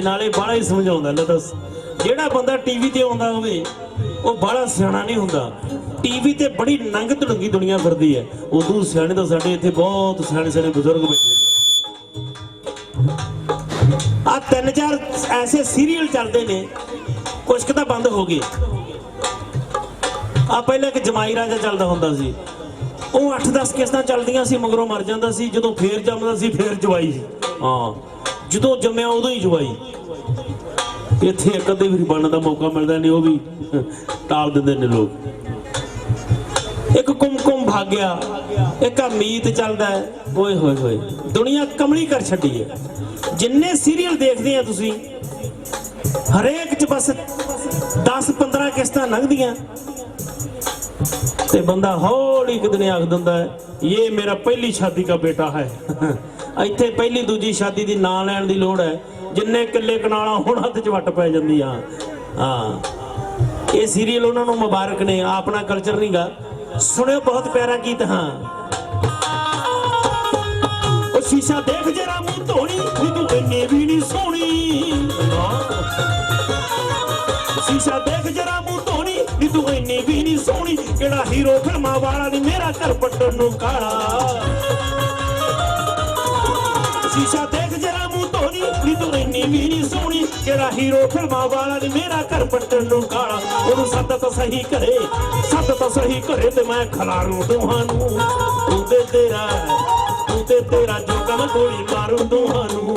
ਤੇ ਨਾਲੇ ਬਾਹਲਾ ਹੀ ਸਮਝਾਉਂਦਾ, ਲੈ ਦੱਸ। ਜਿਹੜਾ ਬੰਦਾ ਟੀਵੀ ਤੇ ਆਉਂਦਾ ਹੋਵੇ, ਉਹ ਬਾਹਲਾ ਸਿਆਣਾ ਨਹੀਂ ਹੁੰਦਾ। ਟੀਵੀ ਤੇ ਬੜੀ ਨੰਗ ਧੜੰਗੀ ਦੁਨੀਆ ਫਿਰਦੀ ਹੈ। ਉਦੋਂ ਸਿਆਣੇ ਤਾਂ ਸਾਡੇ ਇੱਥੇ ਬਹੁਤ ਸਿਆਣੇ ਸਿਆਣੇ ਬਜ਼ੁਰਗ ਬੈਠੇ ਆ ਤਿੰਨ ਚਾਰ ਐਸੇ ਸੀਰੀਅਲ ਚੱਲਦੇ ਨੇ ਕੁਝ ਕੁ ਤਾਂ ਬੰਦ ਹੋ ਗਏ। ਆ ਪਹਿਲਾਂ ਇੱਕ ਜਮਾਈ ਰਾਜਾ ਚੱਲਦਾ ਹੁੰਦਾ ਸੀ। ਉਹ 8-10 ਕਿਸ਼ਤਾਂ ਚੱਲਦੀਆਂ ਸੀ, ਮਗਰੋਂ ਮਰ ਜਾਂਦਾ ਸੀ। ਜਦੋਂ ਫੇਰ ਜੰਮਦਾ ਸੀ, ਫੇਰ ਜਵਾਈ ਸੀ। ਹਾਂ। ਜਦੋਂ ਜੰਮਿਆ ਉਦੋਂ ਹੀ ਜਵਾਈ। ਇੱਥੇ ਇੱਕ ਅੱਧੇ ਵੀ ਬਣਨ ਦਾ ਮੌਕਾ ਮਿਲਦਾ ਨਹੀਂ, ਉਹ ਵੀ ਟਾਲ ਦਿੰਦੇ ਨੇ ਲੋਕ। ਇੱਕ ਕੁਮਕੁਮ ਭਾਗਿਆ, ਇੱਕ ਅਮੀਤ ਚੱਲਦਾ ਹੈ। ਓਏ ਹੋਏ ਹੋਏ, ਦੁਨੀਆ ਕਮਲੀ ਕਰ ਛੱਡੀ ਹੈ। ਜਿੰਨੇ ਸੀਰੀਅਲ ਦੇਖਦੇ ਆ ਤੁਸੀਂ, ਹਰੇਕ ਚ ਬਸ 10 15 ਕਿਸ਼ਤਾਂ ਲੰਘਦੀਆਂ। ਤੇ ਬੰਦਾ ਹੌਲੀ ਇੱਕ ਦਿਨ ਆਖ ਦਿੰਦਾ ਹੈ, ਇਹ ਮੇਰਾ ਪਹਿਲੀ ਸ਼ਾਦੀ ਦਾ ਬੇਟਾ ਹੈ। ਇੱਥੇ ਪਹਿਲੀ ਦੂਜੀ ਸ਼ਾਦੀ ਦੀ ਨਾਂ ਲੈਣ ਦੀ ਲੋੜ ਹੈ। ਜਿੰਨੇ ਕਿੱਲੇ ਕਨਾਲਾਂ ਹੁਣ ਹੱਥ 'ਚ ਵੱਟ ਪੈ ਜਾਂਦੀ ਆ ਹਾਂ। ਇਹ ਸੀਰੀਅਲ ਉਹਨਾਂ ਨੂੰ ਮੁਬਾਰਕ ਨੇ। ਆਪਣਾ ਕਲਚਰ ਨਹੀਂਗਾ ਸੁਣਿਓ ਬਹੁਤ ਪਿਆਰਾ ਗੀਤ, ਹਾਂ। ਉਹ ਸ਼ੀਸ਼ਾ ਦੇਖ ਜਰਾ ਮੂੰਹ ਧੋਣੀ ਵੀ ਤੂੰ ਇੰਨੀ ਵੀ ਨਹੀਂ ਸੋਹਣੀ। ਸ਼ੀਸ਼ਾ ਦੇਖ ਜਰਾ ਮੂੰਹ ਧੋਣੀ ਨੀ ਤੂੰ ਇੰਨੀ ਵੀ ਨਹੀਂ ਸੋਹਣੀ। ਕਿਹੜਾ ਹੀਰੋ ਫਿਲਮਾਂ ਵਾਲਾ ਨੀ ਮੇਰਾ ਘਰ ਪੱਟਣ ਨੂੰ ਕਾਲਾ। ਸ਼ੀਸ਼ਾ ਦੇਖ ਜਰਾ ਮੂੰਹ ਧੋਣੀ ਨੀ ਤੂੰ ਇੰਨੀ ਵੀ ਨਹੀਂ ਸੋਹਣੀ। ਕਿਹੜਾ ਹੀਰੋ ਫਿਲਮਾਂ ਵਾਲਾ ਨੀ, ਮੇਰਾ ਘਰ ਪੱਟਣ ਨੂੰ ਕਾਲਾ। ਉਹਨੂੰ ਸੱਦ ਤਾਂ ਸਹੀ ਘਰੇ, ਸੱਦ ਤਾਂ ਸਹੀ ਘਰੇ ਤੇ ਮੈਂ ਖਲਾਰੂ ਦੋਹਾਂ ਨੂੰ। ਤੂੰ ਤੇ ਤੇਰਾ, ਤੂੰ ਤੇ ਤੇਰਾ ਜੋਗਾ ਮੈਂ ਗੋਲੀ ਮਾਰੂ ਦੋਹਾਂ ਨੂੰ।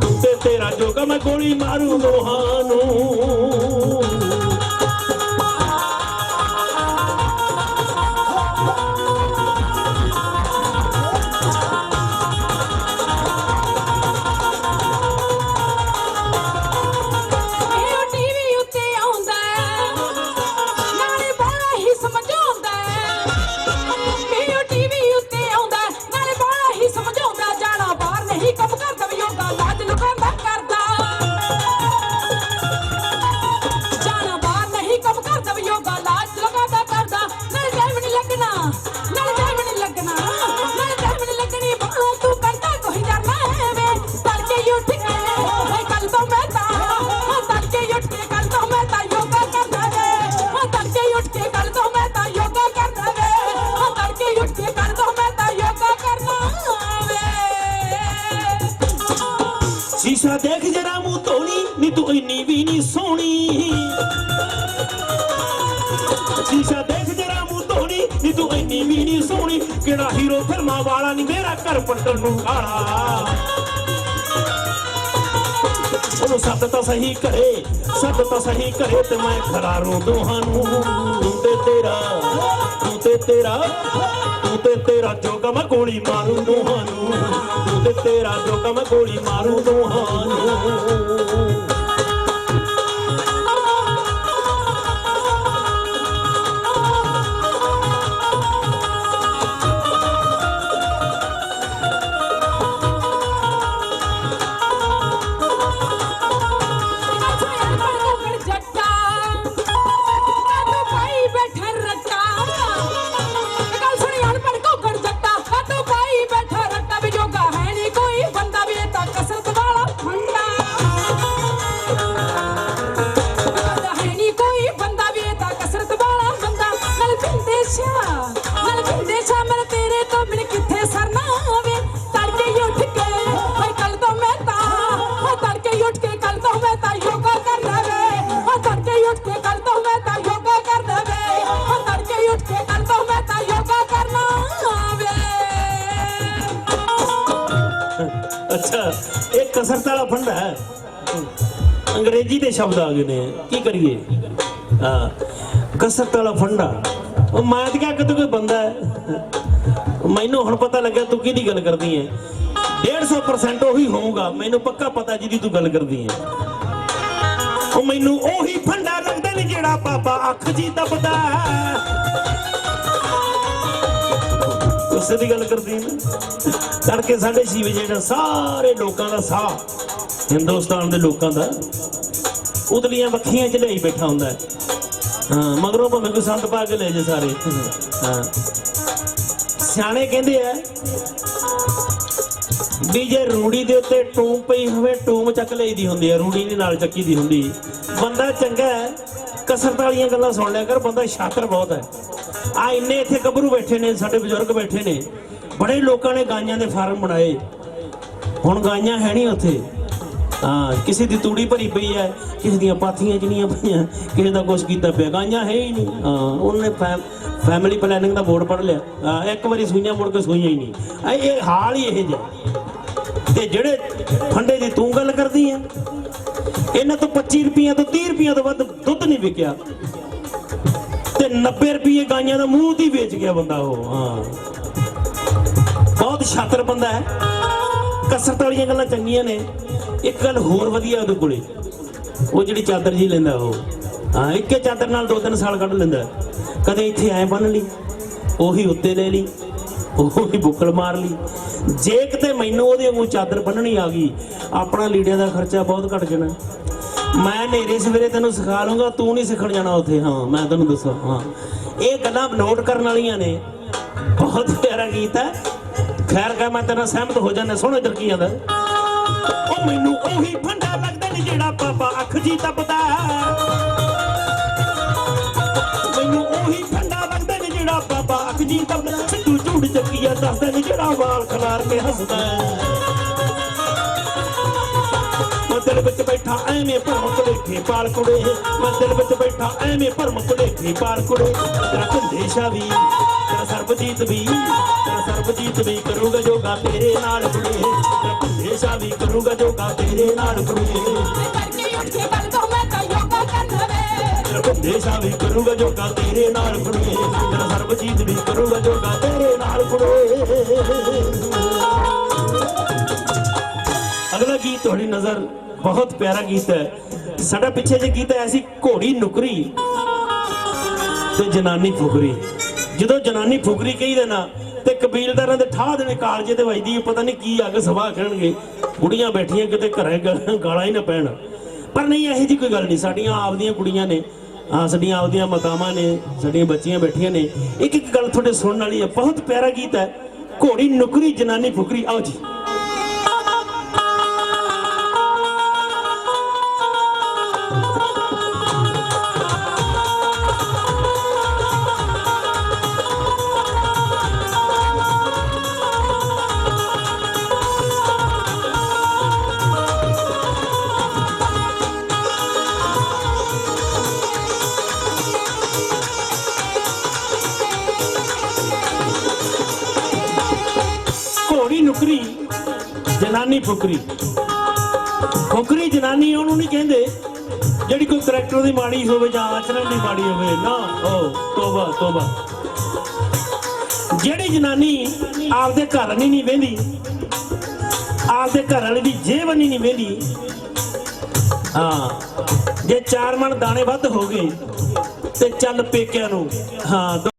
ਤੂੰ ਤੇ ਤੇਰਾ ਜੋਗਾ ਮੈਂ ਗੋਲੀ ਮਾਰੂ ਦੋਹਾਂ ਨੂੰ। ਸੋਹਣੀ। ਸ਼ੀਸ਼ਾ ਦੇਖ ਜਰਾ ਮੂੰਹ ਧੋਣੀ, ਨੀ ਤੂੰ ਇੰਨੀ ਵੀ ਨਹੀਂ ਸੋਹਣੀ। ਕਿਹੜਾ ਹੀਰੋ ਫਿਲਮਾਂ ਵਾਲਾ ਨੀ ਮੇਰਾ ਘਰ ਪੱਟਣ ਨੂੰ ਕਾਲਾ। ਉਹਨੂੰ ਸੱਤ ਤਾਂ ਸਹੀ ਕਰੇ ਸੱਤ ਤਾਂ ਸਹੀ ਕਰੇ ਤੇ ਮੈਂ ਖਰਾ ਖਰਾਰੂ ਦੋਹਾਂ ਨੂੰ। ਤੂੰ ਤੇ ਤੇਰਾ, ਤੂੰ ਤੇ ਤੇਰਾ, ਤੂੰ ਤੇ ਤੇਰਾ ਜੋਗਾ ਮੈਂ ਗੋਲੀ ਮਾਰੂ ਦੋਹਾਂ ਨੂੰ। ਤੂੰ ਤੇ ਤੇਰਾ ਜੋਗਾ ਮੈਂ ਗੋਲੀ ਮਾਰੂ ਦੋਹਾਂ ਨੂੰ। ਕਸਰਤ ਵਾਲਾ ਫੰਡਾ ਹੈ। ਅੰਗਰੇਜ਼ੀ ਦੇ ਸ਼ਬਦ ਆ ਗਏ ਨੇ, ਕੀ ਕਰੀਏ? ਹਾਂ ਕਸਰਤ ਵਾਲਾ ਫੰਡਾ ਉਹ ਮੈਂ ਤਾਂ ਕਿਹਾ ਕਿ ਕੋਈ ਬੰਦਾ ਹੈ। ਮੈਨੂੰ ਹੁਣ ਪਤਾ ਲੱਗਿਆ ਤੂੰ ਕਿਹਦੀ ਗੱਲ ਕਰਦੀ ਹੈ। 150% ਉਹੀ ਹੋਊਗਾ, ਮੈਨੂੰ ਪੱਕਾ ਪਤਾ ਜਿਹਦੀ ਤੂੰ ਗੱਲ ਕਰਦੀ ਹੈ। ਉਹ ਮੈਨੂੰ ਉਹੀ ਫੰਡਾ ਲੱਗਦਾ ਨੇ ਜਿਹੜਾ ਬਾਬਾ ਅੱਖ ਜੀ ਦੱਬਦਾ ਹੈ ਦੀ ਗੱਲ ਕਰਦੀ ਹੈ। ਤੜਕੇ 6:30 ਵਜੇ ਜਿਹੜਾ ਸਾਰੇ ਲੋਕਾਂ ਦਾ ਸਾਹ ਹਿੰਦੁਸਤਾਨ ਦੇ ਲੋਕਾਂ ਦਾ ਉਦਲੀਆਂ ਵੱਖੀਆਂ ਚ ਲਈ ਬੈਠਾ ਹੁੰਦਾ ਹੈ। ਹਾਂ, ਮਗਰੋਂ ਭਾਵੇਂ ਕੋਈ ਸੰਤ ਪਾ ਕੇ ਲੈ ਜੇ ਸਾਰੇ। ਹਾਂ। ਸਿਆਣੇ ਕਹਿੰਦੇ ਆ ਵੀ ਜੇ ਰੂੜੀ ਦੇ ਉੱਤੇ ਟੂਮ ਪਈ ਹੋਵੇ, ਟੂਮ ਚੱਕ ਲਈਦੀ ਹੁੰਦੀ ਹੈ ਰੂੜੀ ਨਹੀਂ ਨਾਲ ਚੱਕੀ ਦੀ ਹੁੰਦੀ। ਬੰਦਾ ਚੰਗਾ ਕਸਰਤ ਵਾਲੀਆਂ ਗੱਲਾਂ ਸੁਣ ਲਿਆ ਕਰ, ਬੰਦਾ ਸ਼ਾਤਰ ਬਹੁਤ ਹੈ। ਆ ਇੰਨੇ ਇੱਥੇ ਗੱਭਰੂ ਬੈਠੇ ਨੇ, ਸਾਡੇ ਬਜ਼ੁਰਗ ਬੈਠੇ ਨੇ। ਬੜੇ ਲੋਕਾਂ ਨੇ ਗਾਈਆਂ ਦੇ ਫਾਰਮ ਬਣਾਏ। ਹੁਣ ਗਾਈਆਂ ਹੈ ਨਹੀਂ ਉੱਥੇ। ਹਾਂ, ਕਿਸੇ ਦੀ ਤੂੜੀ ਭਰੀ ਪਈ ਹੈ, ਕਿਸੇ ਦੀਆਂ ਪਾਥੀਆਂ ਜਿਹੜੀਆਂ ਪਈਆਂ, ਕਿਸੇ ਦਾ ਕੁਛ ਕੀਤਾ ਪਿਆ। ਗਾਈਆਂ ਹੈ ਹੀ ਨਹੀਂ। ਹਾਂ, ਉਹਨੇ ਫੈਮਿਲੀ ਪਲੈਨਿੰਗ ਦਾ ਬੋਰਡ ਪੜ੍ਹ ਲਿਆ। ਇੱਕ ਵਾਰੀ ਸੂਈਆਂ ਮੁੜ ਕੇ ਸੂਈਆਂ ਹੀ ਨਹੀਂ। ਇਹ- ਹਾਲ ਹੀ ਇਹ ਜਿਹਾ ਤੇ ਜਿਹੜੇ ਫੰਡੇ ਦੀ ਤੂੰ ਗੱਲ ਕਰਦੀ ਹੈ, ਇਹਨਾਂ ਤੋਂ 25 ਰੁਪਈਆ ਤੋਂ 30 ਰੁਪਈਆ ਤੋਂ ਵੱਧ ਦੁੱਧ ਨਹੀਂ ਵਿਕਿਆ। ਤੇ 90 ਰੁਪਏ ਗਾਈਆਂ ਦਾ ਮੂੰਹ ਦੀ ਵੇਚ ਗਿਆ ਬੰਦਾ ਉਹ, ਹਾਂ। ਬਹੁਤ ਸ਼ਾਤਰ ਬੰਦਾ ਹੈ। ਕਸਰਤ ਵਾਲੀਆਂ ਗੱਲਾਂ ਚੰਗੀਆਂ ਨੇ। ਇੱਕ ਗੱਲ ਹੋਰ ਵਧੀਆ ਉਹਦੇ ਕੋਲੇ। ਉਹ ਜਿਹੜੀ ਚਾਦਰ ਜੀ ਲੈਂਦਾ ਉਹ। ਹਾਂ, ਇੱਕੇ ਚਾਦਰ ਨਾਲ ਦੋ ਤਿੰਨ ਸਾਲ ਕੱਢ ਲੈਂਦਾ। ਕਦੇ ਇੱਥੇ ਐ ਬੰਨ ਲਈ, ਉਹੀ ਉੱਤੇ ਲੈ ਲਈ, ਉਹੀ ਬੁੱਕਲ ਮਾਰ ਲਈ। ਜੇ ਕਿਤੇ ਮੈਨੂੰ ਉਹਦੇ ਵਾਂਗੂ ਚਾਦਰ ਬੰਨਣੀ ਆ ਗਈ, ਆਪਣਾ ਲੀੜਿਆਂ ਦਾ ਖਰਚਾ ਬਹੁਤ ਘਟ ਜਾਣਾ। ਮੈਂ ਨੇਰੇ ਸਵੇਰੇ ਤੈਨੂੰ ਸਿਖਾ ਲੂੰਗਾ ਤੂੰ ਨਹੀਂ ਸਿੱਖਣ ਜਾਣਾ ਉੱਥੇ, ਹਾਂ, ਮੈਂ ਤੈਨੂੰ ਦੱਸਾਂ, ਹਾਂ। ਇਹ ਗੱਲਾਂ ਨੋਟ ਕਰਨ ਵਾਲੀਆਂ ਨੇ। ਬਹੁਤ ਪਿਆਰਾ ਗੀਤ ਹੈ। ਖੈਰ ਕਾ ਮੈਂ ਤੇਰੇ ਸਹਿਮਤ ਹੋ ਜਾਂਦਾ, ਸੁਣ ਇਧਰ ਕੀ ਆਂਦਾ। ਉਹ ਮੈਨੂੰ ਉਹੀ ਫੰਡਾ ਲੱਗਦਾ ਨੀ ਜਿਹੜਾ ਬਾਬਾ ਅੱਖ ਜੀ ਤਪਦਾ ਮੈਨੂੰ ਉਹੀ ਫੰਡਾ ਲੱਗਦਾ ਨੀ ਜਿਹੜਾ ਬਾਬਾ ਅੱਖ ਜੀ ਤਪਦਾ ਸਿੱਧੂ ਝੂੜ ਚੱਕੀਆ ਦੱਸਦਾ ਨੀ ਜਿਹੜਾ ਵਾਲ ਖਲਾਰ ਕੇ ਹੱਸਦਾ ਐਵੇਂ ਭਰਮ ਭੁਲੇਖੇ ਪਾਲ ਕੁੜੇ। ਮੈਂ ਦਿਲ ਵਿੱਚ ਬੈਠਾ ਐਵੇਂ ਭਰਮ ਭੁਲੇਖੇ ਪਾਲ ਕੁੜੇ। ਤੇਰਾ ਕੰਦੇਸ਼ਾ ਵੀ ਤੇਰਾ ਸਰਬਜੀਤ ਵੀ ਤੇਰਾ ਸਰਬਜੀਤ ਵੀ ਕਰੂਗਾ ਜੋਗਾ ਤੇਰੇ ਨਾਲ ਕੁੜੇ। ਤੇਰਾ ਕੰਦੇਸ਼ਾ ਵੀ ਕਰੂਗਾ ਜੋਗਾ ਤੇਰੇ ਨਾਲ ਕੁੜੇ। ਮੈਂ ਵੀ ਕਰੂਗਾ ਜੋਗਾ ਤੇਰੇ ਨਾਲ ਕੁੜੇ। ਤੇਰਾ ਸਰਬਜੀਤ ਵੀ ਕਰੂਗਾ ਜੋਗਾ ਤੇਰੇ ਨਾਲ ਕੁੜੇ। ਅਗਲਾ ਗੀਤ ਤੁਹਾਡੀ ਨਜ਼ਰ ਬਹੁਤ ਪਿਆਰਾ ਗੀਤ ਹੈ। ਸਾਡਾ ਪਿੱਛੇ ਜੇ ਗੀਤ ਆਇਆ ਸੀ, ਘੋੜੀ ਨੁਕਰੀ ਤੇ ਜਨਾਨੀ ਫੁਕਰੀ। ਜਦੋਂ ਜਨਾਨੀ ਫੁਕਰੀ ਕਹੀ ਦੇ ਨਾ, ਤੇ ਕਬੀਲਦਾਰਾਂ ਦੇ ਠਾਹ ਦੇਣੇ ਕਾਲਜੇ ਤੇ ਵੱਜਦੀ ਪਤਾ ਨਹੀਂ ਕੀ ਅੱਗ ਸਭਾ ਕਰਨਗੇ। ਕੁੜੀਆਂ ਬੈਠੀਆਂ ਕਿਤੇ ਘਰੇ ਗਾਲਾਂ ਹੀ ਨਾ ਪੈਣ। ਪਰ ਨਹੀਂ, ਇਹੋ ਜੀ ਕੋਈ ਗੱਲ ਨਹੀਂ, ਸਾਡੀਆਂ ਆਪਦੀਆਂ ਕੁੜੀਆਂ ਨੇ। ਹਾਂ, ਸਾਡੀਆਂ ਆਪਦੀਆਂ ਮਾਤਾਵਾਂ ਨੇ, ਸਾਡੀਆਂ ਬੱਚੀਆਂ ਬੈਠੀਆਂ ਨੇ। ਇੱਕ ਇੱਕ ਗੱਲ ਤੁਹਾਡੇ ਸੁਣਨ ਵਾਲੀ ਹੈ, ਬਹੁਤ ਪਿਆਰਾ ਗੀਤ ਹੈ। ਘੋੜੀ ਨੁਕਰੀ, ਜਨਾਨੀ ਫੁਕਰੀ। ਆਓ ਜੀ। ਜਨਾਨੀ ਫੁਕਰੀ। ਫੁਕਰੀ ਜਨਾਨੀ ਉਹਨੂੰ ਨਹੀਂ ਕਹਿੰਦੇ। ਜਿਹੜੀ ਕੋਈ ਕਰੈਕਟਰ ਦੀ ਮਾੜੀ ਹੋਵੇ ਜਾਂ ਆਚਰਣ ਦੀ ਮਾੜੀ ਹੋਵੇ, ਨਾ ਓ ਤੋਬਾ ਤੋਬਾ। ਜਿਹੜੀ ਜਨਾਨੀ ਆਪਦੇ ਘਰ ਨਹੀਂ ਨਹੀਂ ਵੇਂਦੀ, ਆਪਦੇ ਘਰ ਵਾਲੇ ਦੀ ਜੇਬ ਨਹੀਂ ਨਹੀਂ ਵੇਂਦੀ, ਹਾਂ, ਜੇ ਚਾਰ ਮਣ ਦਾਣੇ ਵੱਧ ਹੋ ਗਏ, ਤੇ ਚੱਲ ਪੇਕਿਆਂ ਨੂੰ, ਹਾਂ